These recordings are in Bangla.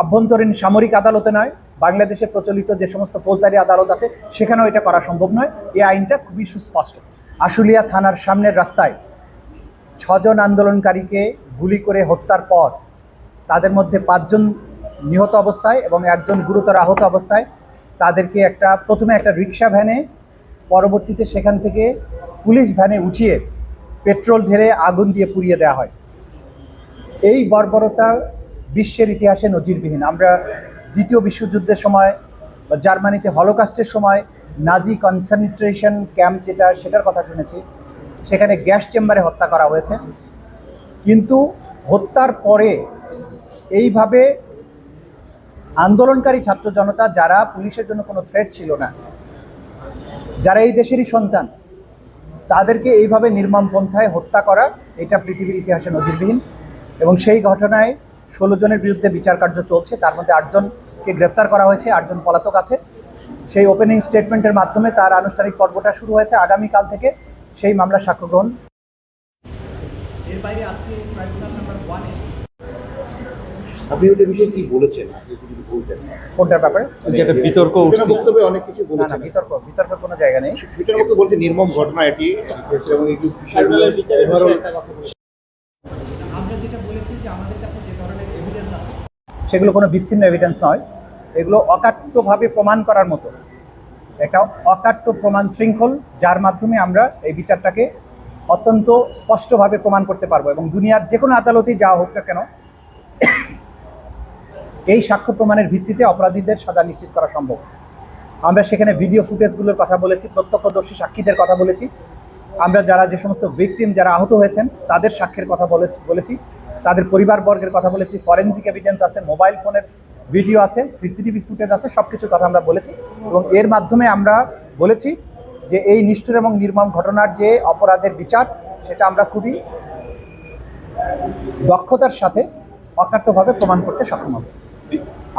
আভ্যন্তরীণ সামরিক আদালতে নয়, বাংলাদেশে প্রচলিত যে সমস্ত ফৌজদারি আদালত আছে, সেখানেও এটা করা সম্ভব নয়। এই আইনটা খুবই সুস্পষ্ট। আশুলিয়া থানার সামনের রাস্তায় ছজন আন্দোলনকারীকে গুলি করে হত্যার পর তাদের মধ্যে পাঁচজন নিহত অবস্থায় এবং একজন গুরুতর আহত অবস্থায় তাদেরকে একটা, প্রথমে একটা রিক্সা ভ্যানে, পরবর্তীতে সেখান থেকে পুলিশ ভ্যানে উঠিয়ে পেট্রোল ঢেলে আগুন দিয়ে পুড়িয়ে দেওয়া হয়। এই বর্বরতা বিশ্বের ইতিহাসে নজিরবিহীন। আমরা দ্বিতীয় বিশ্বযুদ্ধের সময় বা জার্মানিতে হলোকাস্টের সময় নাজি কনসেন্ট্রেশন ক্যাম্প যেটা, সেটার কথা শুনেছি। সেখানে গ্যাস চেম্বারে হত্যা করা হয়েছে। কিন্তু হত্যার পরে এইভাবে আন্দোলনকারী ছাত্র জনতা, যারা পুলিশের জন্য কোনো থ্রেট ছিল না, যারা এই দেশেরই সন্তান, তাদেরকে এইভাবে নির্মম পন্থায় হত্যা করা, এটা পৃথিবীর ইতিহাসে নজিরবিহীন। এবং সেই ঘটনায় ষোলো জনের বিরুদ্ধে বিচার কার্য চলছে। তার মধ্যে আটজনকে গ্রেপ্তার করা হয়েছে আটজন পলাতক আছে। সেই ওপেনিং স্টেটমেন্টের মাধ্যমে তার আনুষ্ঠানিক পর্বটা শুরু হয়েছে আগামীকাল থেকে। সেই মামলার সাক্ষ্য গ্রহণ। এর বাইরে আজকে ট্রাইব্যুনাল নাম্বার ওয়ানে আপনি ওটা বিষয়ে কি বলেছেন? আপনি যদি বলতেন। কোনটার ব্যাপারে? যেটা বিতর্ক উঠছে। বক্তব্যে অনেক কিছু না না বিতর্ক বিতর্কের কোনো জায়গা নেই। মধ্যে বলছে নির্মম ঘটনা এটি। এবং একটু আমরা যেটা বলেছি যে আমাদের কাছে যে ধরনের এভিডেন্স আছে সেগুলো কোনো বিচ্ছিন্ন এভিডেন্স নয়। এগুলো অকাট্যভাবে প্রমাণ করার মতো। একটা অকাট্য প্রমাণ শৃঙ্খল, যার মাধ্যমে আমরা এই বিচারটাকে অত্যন্ত স্পষ্টভাবে প্রমাণ করতে পারব এবং দুনিয়ার যে কোনো আদালতেই যাওয়া হোক না কেন, এই সাক্ষ্য প্রমাণের ভিত্তিতে অপরাধীদের সাজা নিশ্চিত করা সম্ভব। আমরা সেখানে ভিডিও ফুটেজগুলোর কথা বলেছি, প্রত্যক্ষদর্শী সাক্ষীদের কথা বলেছি। আমরা যারা যে সমস্ত ভিকটিম যারা আহত হয়েছেন, তাদের সাক্ষ্যের কথা বলেছি বলেছি। তাদের পরিবারবর্গের কথা বলেছি ফরেনসিক এভিডেন্স আছে মোবাইল ফোনের ভিডিও আছে সিসিটিভি ফুটেজ আছে সব কিছুর কথা আমরা বলেছি। এবং এর মাধ্যমে আমরা বলেছি যে এই নিষ্ঠুর এবং নির্মম ঘটনার যে অপরাধের বিচার, সেটা আমরা খুবই দক্ষতার সাথে অকাট্যভাবে প্রমাণ করতে সক্ষম হব।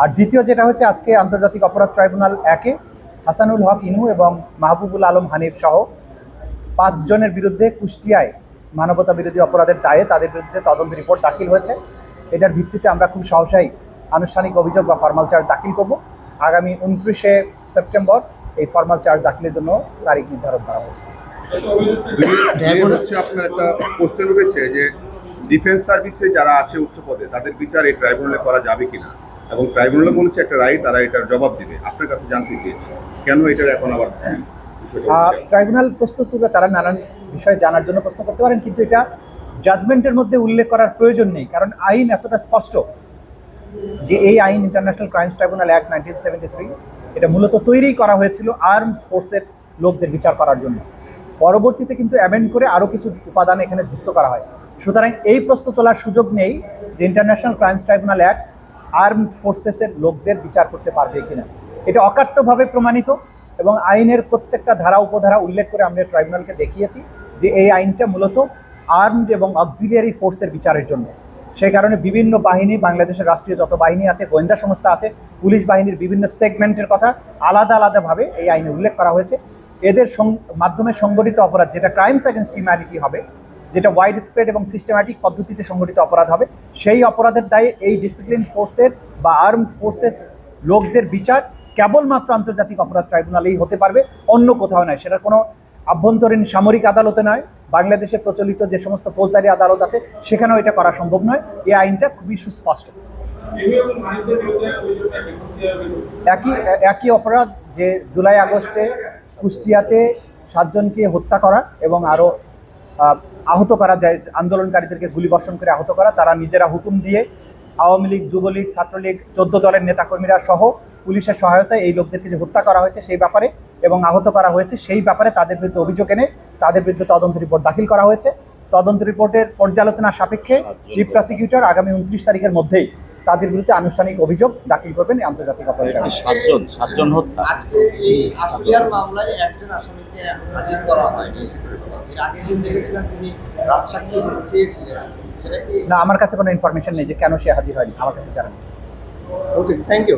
আর দ্বিতীয় যেটা হচ্ছে, আজকে আন্তর্জাতিক অপরাধ ট্রাইব্যুনাল একে হাসানুল হক ইনু এবং মাহবুবুল আলম হানিফ সহ পাঁচজনের বিরুদ্ধে কুষ্টিয়ায় মানবতা বিরোধী অপরাধের দায়ে তাদের বিরুদ্ধে তদন্ত রিপোর্ট দাখিল হয়েছে। এটার ভিত্তিতে আমরা খুব সহসাই আনুষ্ঠানিক অভিযোগ বা ফর্মাল চার্জ দাখিল করব। আগামী উনত্রিশে সেপ্টেম্বর এই ফর্মাল চার্জ দাখিলের জন্য তারিখ নির্ধারণ করা হয়েছে। আপনার একটা পোস্টার উঠেছে যে ডিফেন্স সার্ভিসে যারা আছে উচ্চ পদে তাদের বিচার এই ট্রাইব্যুনালে করা যাবে কিনা? এবং ট্রাইব্যুনালে বলেছে একটা রায় তারা এটার জবাব দিবে। আপনার কাছে জানতে চেয়েছে। কেন এটার এখন আবার ট্রাইব্যুনাল প্রস্তুত তুলে তারা নানান বিষয় জানার জন্য প্রশ্ন করতে পারেন, কিন্তু এটা জাজমেন্টের মধ্যে উল্লেখ করার প্রয়োজন নেই, কারণ আইন এতটা স্পষ্ট যে এই আইন international crimes tribunal act nineteen seventy three এটা মূলত তৈরি করা হয়েছিল আর্ম ফোর্সের লোকদের বিচার করার জন্য। পরবর্তীতে কিন্তু অ্যামেন্ড করে আরও কিছু উপাদান এখানে যুক্ত করা হয়। সুতরাং এই প্রশ্ন তোলার সুযোগ নেই যে international crimes tribunal act arm ফোর্সেসের লোকদের বিচার করতে পারবে কিনা। এটা অকাট্যভাবে প্রমাণিত এবং আইনের প্রত্যেকটা ধারা, উপধারা উল্লেখ করে আমরা ট্রাইব্যুনালকে দেখিয়েছি। যে এই আইনটা মূলত আর্মড এবং অক্সিলিয়ারি ফোর্সের বিচারের জন্য। সেই কারণে বিভিন্ন বাহিনী, বাংলাদেশের রাষ্ট্রীয় যত বাহিনী আছে, গোয়েন্দা সংস্থা আছে, পুলিশ বাহিনীর বিভিন্ন সেগমেন্টের কথা আলাদা আলাদাভাবে এই আইনে উল্লেখ করা হয়েছে। এদের মাধ্যমে সংগঠিত অপরাধ, যেটা ক্রাইমস অ্যাগেন্স্ট হিউম্যানিটি হবে, যেটা ওয়াইড স্প্রেড এবং সিস্টেম্যাটিক পদ্ধতিতে সংগঠিত অপরাধ হবে, সেই অপরাধের দায়ে এই ডিসিপ্লিন ফোর্সের বা আর্ম ফোর্সের লোকদের বিচার কেবলমাত্র আন্তর্জাতিক অপরাধ ট্রাইব্যুনালেই হতে পারবে, অন্য কোথাও নয়। সেটা কোনো আভ্যন্তরীণ সামরিক আদালতে নয়, বাংলাদেশে প্রচলিত যে সমস্ত ফৌজদারি আদালত আছে, সেখানেও এটা করা সম্ভব নয়। এই আইনটা খুবই সুস্পষ্ট। একই একই অপরাধ যে জুলাই আগস্টে কুষ্টিয়াতে সাতজনকে হত্যা করা এবং আরও আহত করা যায় আন্দোলনকারীদেরকে গুলিবর্ষণ করে আহত করা, তারা নিজেরা হুকুম দিয়ে আওয়ামী লীগ, যুবলীগ, ছাত্রলীগ, চোদ্দ দলের নেতাকর্মীরা সহ পুলিশের সহায়তায় এই লোকদেরকে যে হত্যা করা হয়েছে সেই ব্যাপারে এবং আহত করা হয়েছে। সেই ব্যাপারে তাদের বিরুদ্ধে অভিযোগ এনে তাদের বিরুদ্ধে তদন্ত রিপোর্ট দাখিল করা হয়েছে। তদন্ত রিপোর্টের পর্যালোচনা সাপেক্ষে চিফ প্রসিকিউটর আগামী উনত্রিশ তারিখের মধ্যেই তাদের বিরুদ্ধে আনুষ্ঠানিক অভিযোগ দাখিল করবেন এই আন্তর্জাতিক অপরাধ সাতজন সাতজন হত্যা। আজকে এই আশুলিয়ার মামলায় একজন আসামিকে হাজির করা হয়নি। আগের দিন দেখেছিলাম তিনি রাজসাক্ষী চেয়েছিলেন। না আমার কাছে কোনো ইনফরমেশন নেই যে কেন সে হাজির হয়নি। আমার কাছে জানা নেই। Okay thank you